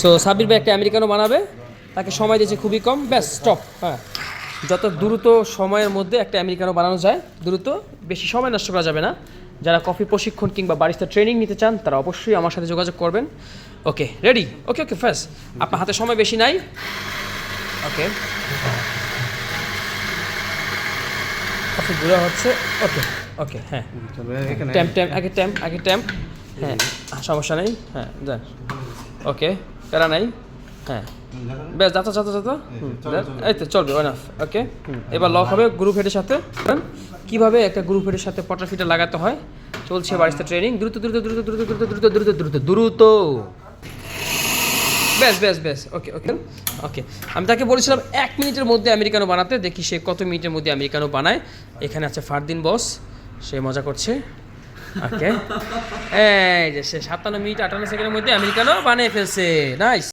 So Sabir ভাই একটা Americano বানাবে। তাকে সময় দিয়েছে খুবই কম। ব্যাস স্টপ হ্যাঁ। যত দ্রুত সময়ের মধ্যে একটা আমেরিকানো বানানো যায় দ্রুত বেশি সময় নষ্ট করা যাবে না। যারা কফি প্রশিক্ষণ কিংবা বারিস্তা ট্রেনিং নিতে চান তারা অবশ্যই আমার সাথে যোগাযোগ করবেন। Okay ready okay okay first আপনার হাতে সময় বেশি নাই। ওকে কফি গুঁড়ো হচ্ছে ওকে ওকে হ্যাঁ। ট্যাম্প ট্যাম্প আগে ট্যাম্প আগে ট্যাম্প হ্যাঁ। সমস্যা নেই হ্যাঁ যান ওকে প্যারা নাই হ্যাঁ বেশ যাতা যাতা যাতা এই তো চলবে ওনাফ ওকে এবার লক হবে গ্রুপ হেডের সাথে। কীভাবে একটা গ্রুপ হেডের সাথে পটাফিটা লাগাতে হয়? চলছে বারিস্তা ট্রেনিং দ্রুত দ্রুত দ্রুত দ্রুত দ্রুত দ্রুত দ্রুত দ্রুত দ্রুত ব্যাস ব্যাস ব্যাস ওকে ওকে ওকে আমি তাকে বলেছিলাম এক মিনিটের মধ্যে আমেরিকানো বানাতে। দেখি সে কত মিনিটের মধ্যে আমেরিকানো বানায়। এখানে আছে ফারদিন বস সে মজা করছে। ওকে এই যে সে সাতান্ন মিনিট আটান্ন সেকেন্ডের মধ্যে আমেরিকানও বানিয়ে ফেলছে। নাইস